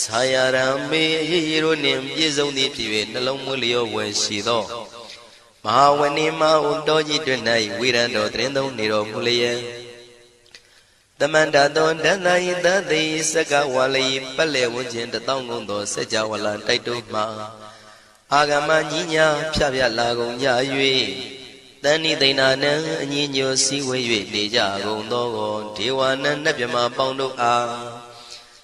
ဆာယရံမေအရေးရတို့နှင့်ပြည့်စုံသည်ဖြစ်၍နှလုံးမွေးလျောဝယ်ရှိသောမဟာဝဏိမဟုတော်ကြီးတွင်၌ဝိရံတော်တရင်သုံးနေတော်မူလျက်တမန္တသောဒန္တယိတသိစကဝါလိပက်လေဝန်းကျင်တထောင်ကုန်သောစัจ java လာတိုက်တို့မှာအာဂမညီညာဖြဖြလာကုန်ကြ၍တဏိသိဏနံအညီညွတ်စည်းဝေး၍နေကြကုန်သောဒေဝနံနတ်မြမပေါင်းတို့အား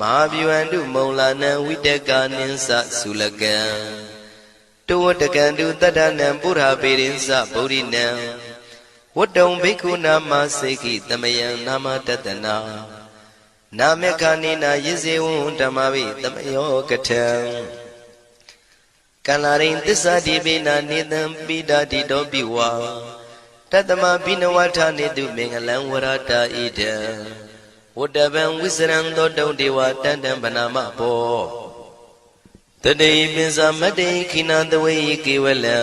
မဟာဗျူဟန္တုမုံလာနံဝိတကာနိသသုလကံတောဝတကံတုတတ္တနံပုရာပေရိသဗုဒိနံဝတ္တုံဘိက္ခုနာမစေကိတမယံနာမတတနာနာမေခာနိနာယဇေဝံဓမ္မဝိတမယောကထံကန္လာရိန်သစ္စာတိပိနာနေတံပိဒာတိတောပိဝါတတမဘိနဝထာနေတုမင်္ဂလံဝရတာဣဒံ ဝတ္တဗံဝိစရံသောတုံဒေဝတန်တံဗနာမဘောတတိပိစမတေခိနာတဝေကေဝလံ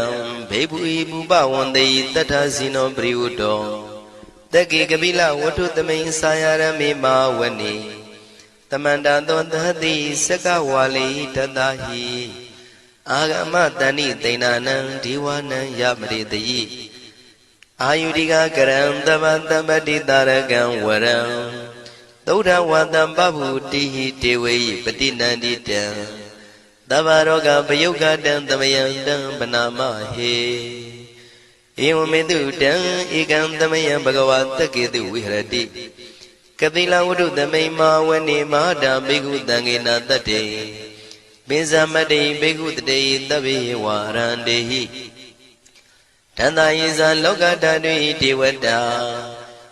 ဘေဘူဤပူပဝန္တေတထဇိနောပရိဝတ္တောတကေကပိလဝတ္ထုသမိန်စာယရမေမာဝနိတမန္တသောသတိစကဝါလိတတဟိအာဂမတဏိသိဏနံဒီဝနံယမရိတယိအာယုရိကကရံတမတမတိတာရကံဝရံ သုဒ္ဓဝတံပဗုတိဟိတေဝေယပတိနန္တိတံသဗ္ဗရောဂပယုတ်ကတံသမယံတံပနာမဟေဧဝမေတုတံဧကံသမယံဘဂဝါတကေတုဝိဟရတိကတိလဝတ္ထုသမိန်မာဝနေမဟာတာဘိက္ခုတံဃေနာတတ္တေပိဇမတိဘိက္ခုတတေသဗ္ဗေဝါရန္တေဟိတန္တာယေဇာလောကဓာတုဣဒေဝတာ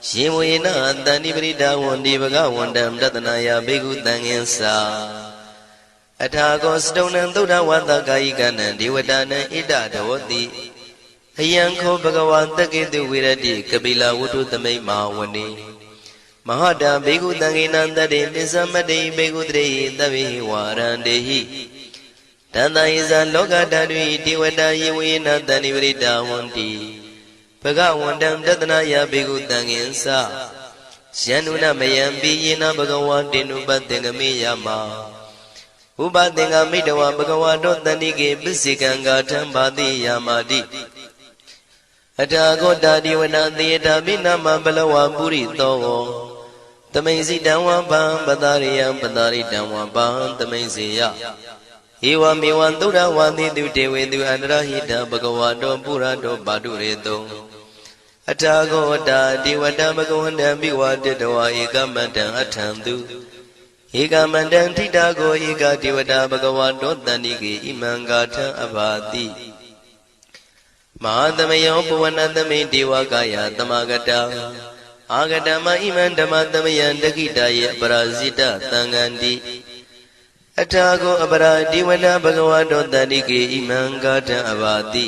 ရှင်ဝေနတန္တိပရိဒါဝန္ဒီဘဂဝန္တံတတနာယဘိက္ခုတံငင်္စာအထာကောစတုံနံသုဒ္ဓဝါသကာယိကနံဒေဝတာနံဣဒဒေဝတိအယံခောဘဂဝါတကေတုဝိရတိကပိလဝတ္ထုသမိတ်မာဝနေမဟာတာဘေကုတံဂိနံတတေပိသမတေဘေကုတရေသဗ္ဗေဝါရန္တေဟိတန္တယေဇာလောကဓာတုတိဝတယေဝေနတန္တိပရိတာဝန္တိ ဘဂဝန္တံတတနာယဘေကုတံငင်္စယန္နုနမယံပိယေနဘဂဝါတေနုပတ္တေငမေယမဥပသင်္ကမိတဝဘဂဝါတောတန္တိကေပစ္စေကံဂါထံဘာတိယာမာတိအထာဂောတာဒီဝနာသေတာမိနာမဘလဝပုရိသောသမိန်စီတံဝံပံပတာရိယံပတာရိတံဝံပံသမိန်စီယဧဝမေဝံသုဒ္ဓဝါတိတုတေဝေတုအန္တရဟိတဘဂဝါတောပုရတောပါတုရေတော အထာဂောတာဒီဝတဘဂဝန္တံမိဝတတဝါဧကမန္တံအထံသူဧကမန္တံထိတာကိုဧကတိဝတာဘဂဝါတောတန္တိကေဣမံဂါထံအဘာတိမဟာသမယောပဝနသမိဒေဝကာယသမဂတအာဂတမဣမံဓမ္မသမယံတခိတယေပရာဇိတသံဃန္တိအထာကိုအပရာဒီဝနာဘဂဝတောတန္တိကေဣမံဂါထံအဘာတိ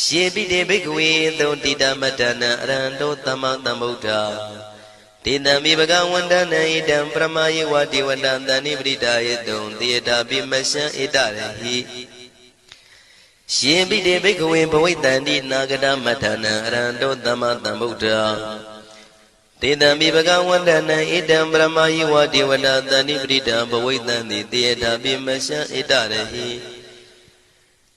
ရှေပိတေဘိက္ခဝေသုံတိတမတ္တနံအရဟံတောသမ္မာသမ္ဗုဒ္ဓတေတံမိဘဂဝန္တနံဣတံပရမယေဝတိဝတံတဏိပရိဒါယေတုံတေတာပိမရှံဣတရဟိရှင်ပိတေဘိက္ခဝေဘဝိတန္တိနာဂတမထနံအရဟံတောသမ္မာသမ္ဗုဒ္ဓတေတံမိဘဂဝန္တနံဣတံပရမယေဝတိဝတံတဏိပရိဒံဘဝိတန္တိတေတာပိမရှံဣတရဟိ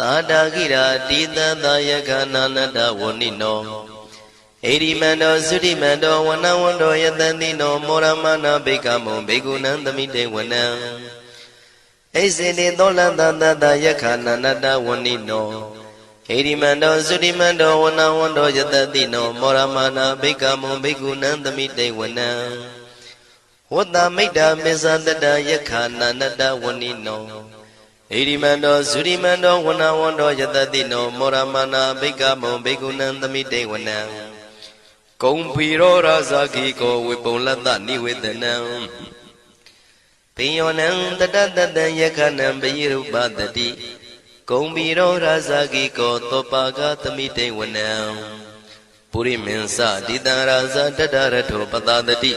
သာတာကိရာတိတသာယကနာနတဝဏိနောဣရိမန္တောသုရိမန္တောဝနဝန္တောယတတိနောမောရမနာဘိကမောဘေကုဏံသမိတေဝနံဣစေတိသောလတတတယခာနာနတဝဏိနောဣရိမန္တောသုရိမန္တောဝနဝန္တောယတတိနောမောရမနာဘိကမောဘေကုဏံသမိတေဝနံဝတ္တမိတ္တမေဇတတယခာနာနတဝဏိနော ဣရိမန္တောသုရိမန္တောဝနဝန္တောယတတိနောမောရမနာဘိကမောဘေကုဏံသမိတေဝနံကုံဖီရောရာဇာခိကောဝေပုံလတ္တနိဝေဒနံပိယောနံတတတတံယခနံပိရုပတတိကုံဖီရောရာဇာခိကောသောပါကသမိတေဝနံပုရိမင်းစတိတံရာဇာတတရထောပတတတိ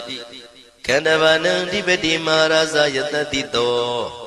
ခန္ဓဗာနံဒီပတိမာရာဇာယတတိတော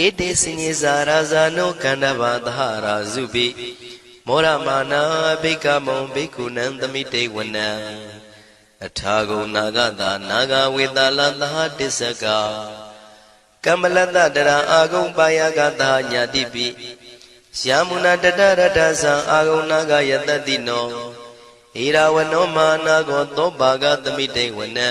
ဧတေစညေဇာရာဇာနောကန္တဘာသဟရာဇုပိမောရမာနာဘိကမုံဘိက္ခုနံသမိတေဝနံအထာဂုံနာဂတာနာဂဝေတလသဟတစ္စကကမ္မလတတရာအာဂုံပါယကတာညာတိပိယာမုနာတတရတသံအာဂုံနာဂယတတိနောဣရာဝနောမာနာကောသောပါကသမိတေဝနံ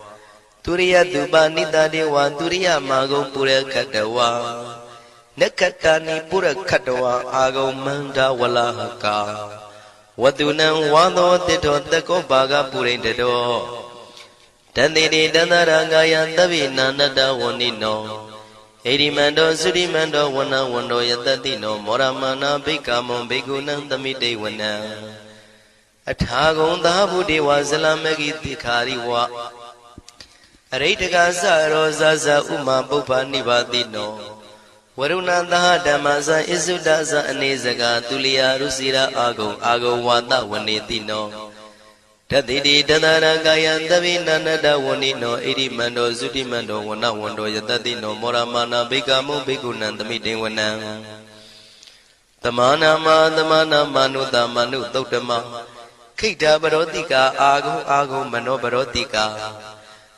သူရိယသူပနိတတေဝံသူရိယမာဂုံပုရခတဝံနက္ခတဏိပုရခတဝံအာဂုံမန္တဝလဟကဝတုနံဝါသောတိထောတကောဘာဂပုရိတတောတန်တိတိတန္တရာငာယသဗ္ဗိနန္တတဝဏိနောဣရိမန္တောသုရိမန္တောဝနဝန္တောယတတိနောမောရမနာဘိကမုံဘေကုဏံသမိတေဝနံအထာဂုံသာဘုဒေဝဇလမကိတိခာရိဝ အရိတကသရောဇဇဥမာပုပ္ပနိပါတိနောဝရုဏသဟဓမ္မဇဣစုဒဇအနေစကသူလျာရုစီရာအာဂုံအာဂုံဝါဒဝနေတိနောတတိတိတသရကာယံသဗိနန္တဝဏိနောဣရိမန္တောသုတိမန္တောဝနဝန္တောယတတိနောမောရမာနာဘိကမုဘိကုဏံသမိတေဝနံသမာနာမသမာနာမနုတမနုသုတ်တမခိတ္တပရောတိကာအာဂုံအာဂုံမနောပရောတိကာ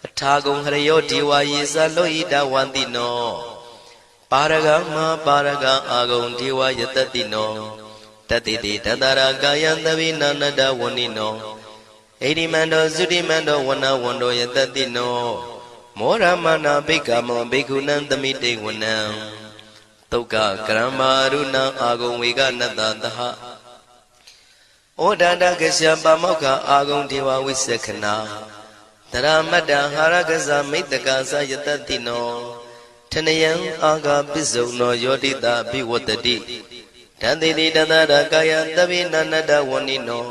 အထာဂုံဟရယောဒီဝါယေသလောဣတဝန္တိနောပါရဂမပါရဂအာဂုံဒီဝါယတတိနောတတိတိတတရာကာယံသဗိနာနတဝဏိနောဣတိမန္တောသုတိမန္တောဝနဝန္တောယတတိနောမောရမနာဘိက္ခမောဘိက္ခုနံသမိတေဝနံတုတ်ကကရမရုဏအာဂုံဝေကနတသဟဩဒန္တကရှပါမောက္ခအာဂုံဒေဝဝိသခနာ တရမတ္တဟာရကဇမိတ္တကာသယတတိနောထနယံအာဂပစ္စုံနောယောတိတာဘိဝတ္တိတန်တိတိတသရကာယတပိနန္တဝဏိနော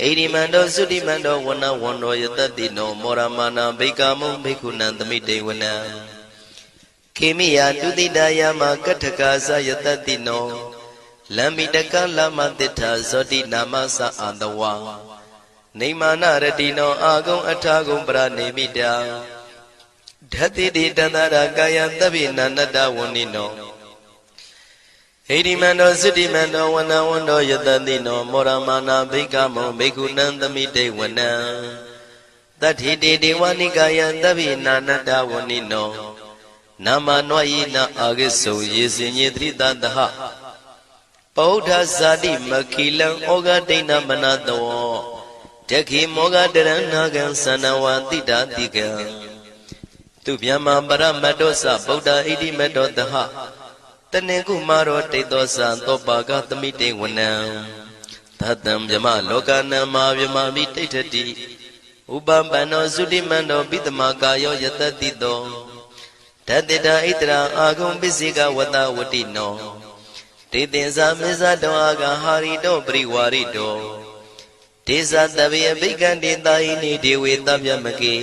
ဣရိမန္တောသုတိမန္တောဝနဝန္တောယတတိနောမောရမာနာဘိကာမုံဘိက္ခုနံသမိတေဝနံခေမိယတုတိတယမကထကာသယတတိနောလမ္မိတကလမတိထာဇောတိနာမသအာတဝါ နေမာနရတိနောအာဂုံအထာဂုံပရနေမိတာဓတ္တိတိတန္တရာကာယသဗ္ဗိနန္တဝဏိနောဟိရိမန္တောသုတိမန္တောဝနဝန္တောယတတိနောမောရမာနာဘိကမောဘိက္ခုနံသမိတေဝနံတတ္ထိတေဒေဝနိကာယသဗ္ဗိနာနတဝဏိနောနာမနောယိနာအာဂိစုံယေစင်ညေတိတတဟပောဓဇာတိမခိလံဩဃဒိဏမနတော တခိမောဃတရဏဂံသနဝတိတာတိကံသူဗျမပရမတ္တောသဗုဒ္ဓဣတိမတ္တောတဟတနေကုမာရောတိတ်သောသံသောပါကသမိတေဝနံသတ္တံဗျမလောကနံမာဗျမမိတိဋ္ဌတိဥပပန္နောသုတိမန္တောပိတမကာယောယတတိတောတတေတာဣတရာအာဂုံပစ္စေကဝတဝတိနောတေသင်္ဇာမေဇတောအာဂဟာရိတောပရိဝါရိတော ဒေဇတဗေအဘိကံတေတာယိနေဒေဝေတဗျမကေ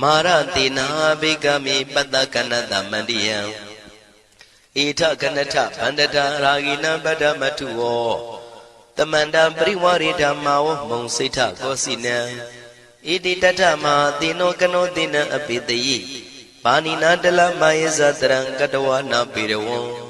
မာရတေနာဘိကမိပတ္တကနတမန္တိယံဣထကနထဗန္တတာရာဂိနံပတ္တမထုဝောတမန္တပရိဝရိဓမ္မာဝမုံစိဋ္ဌကောစီနံဣတိတထမဟာတိနောကနောတိနံအပိတယိပါဏိနာတလမယေဇတရံကတဝနာပေရဝံ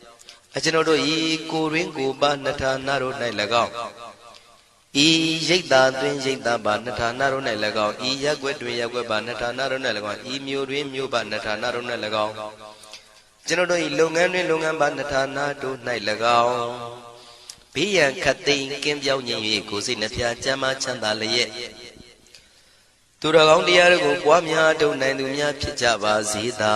အကျွန်ုပ်တို့ဤကိုရင်းကိုပါနှထာနာတို့၌၎င်းဤရိတ်တာတွင်ရိတ်တာပါနှထာနာတို့၌၎င်းဤရက်ွက်တွင်ရက်ွက်ပါနှထာနာတို့၌၎င်းဤမြို့တွင်မြို့ပါနှထာနာတို့၌၎င်းကျွန်ုပ်တို့ဤလုပ်ငန်းတွင်လုပ်ငန်းပါနှထာနာတို့၌၎င်းဘေးရန်ခတ်သိမ်းကင်းပြောင်းခြင်း၍ကိုယ်စိတ်နှဖျားချမ်းသာချမ်းသာလျက်သူတော်ကောင်းတရားတို့ကိုပွားများထုတ်နိုင်သူများဖြစ်ကြပါစေသာ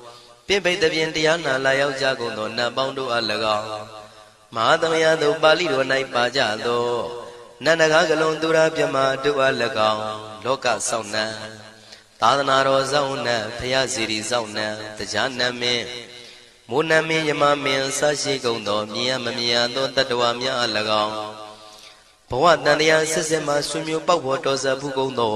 ပြိပိတ်တပြင်တရားနာလာရောက်ကြကုန်သောနတ်ပေါင်းတို့အား၎င်းမဟာသမယသို့ပါဠိတော်၌ပါကြသောနန္ဒကားကလုံးသူရာပြမတို့အား၎င်းလောကဆောင်နှံသာသနာတော်ဆောင်နှံဖရာစီရီဆောင်နှံတရားနမင်းမိုးနမင်းယမမင်းဆရှိကုန်သောမြင်ရမမြင်ရသောတတ္တဝါများအား၎င်းဘဝတန်တရားဆက်ဆက်မှဆွေမျိုးပေါက်ဖို့တော်စပ်ဘူးကုန်သော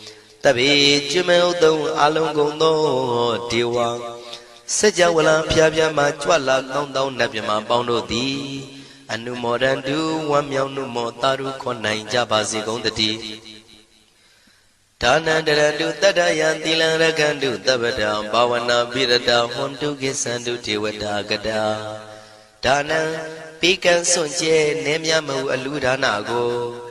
တပိကျွမေဥတုံအလုံးကုန်သောဒေဝစัจ java လံဖျားဖျားမှကြွလာကောင်းသောနတ်မြမပေါင်းတို့သည်အနုမောဒန္တုဝမ်းမြောက်နုမောတာရုခွန်နိုင်ကြပါစေကုန်တည်းဒါနန္တရတုတတ္တယံသီလံရကန္တုတပ္ပတံဘာဝနာပိရတဟွန်တုကိသန္တုဒေဝတာကတာဒါနံပိကံစွန့်ကျဲနေမြမဟုအလူဒါနကို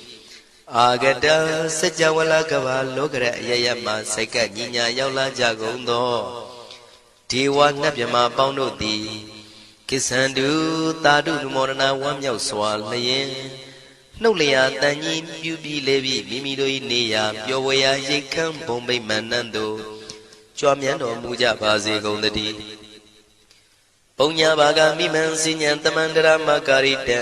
အာဂတစัจ java လကဘာလောကရအယယမစိတ်ကညီညာရောက်လာကြကုန်သောဒေဝနတ်မြမပေါင်းတို့သည်ကိစ္ဆန္တုတာတုနမောရဏဝမ်းမြောက်စွာလျင်နှုတ်လျာတန်ကြီးပြူပြီးလေပြီးမိမိတို့၏နေရာပျော်ဝေရာရိတ်ခမ်းဘုံဗိမာန်နှံတို့ကြွားမြန်းတော်မူကြပါစေကုန်သတည်းပုံညာဘာကမိမံစဉ္ညာတမန္တရမကာရိတံ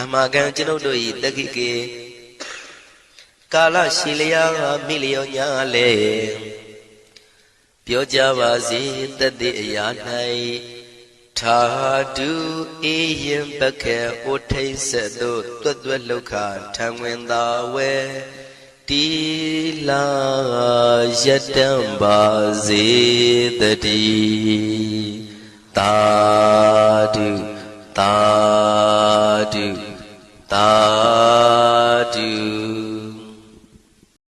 အမှားကံကျွန်ုပ်တို့၏တက္ခိကေကာလရှိလျာမိလျောညာလေပြောကြပါစေတတိအရာ၌ထာတုအေယံပခေဩထိတ်ဆက်တို့တွတ်တွတ်လောက်ခထံဝင်သာဝဲတီလာယတံပါစေတတိတာတုတာတု Tadu.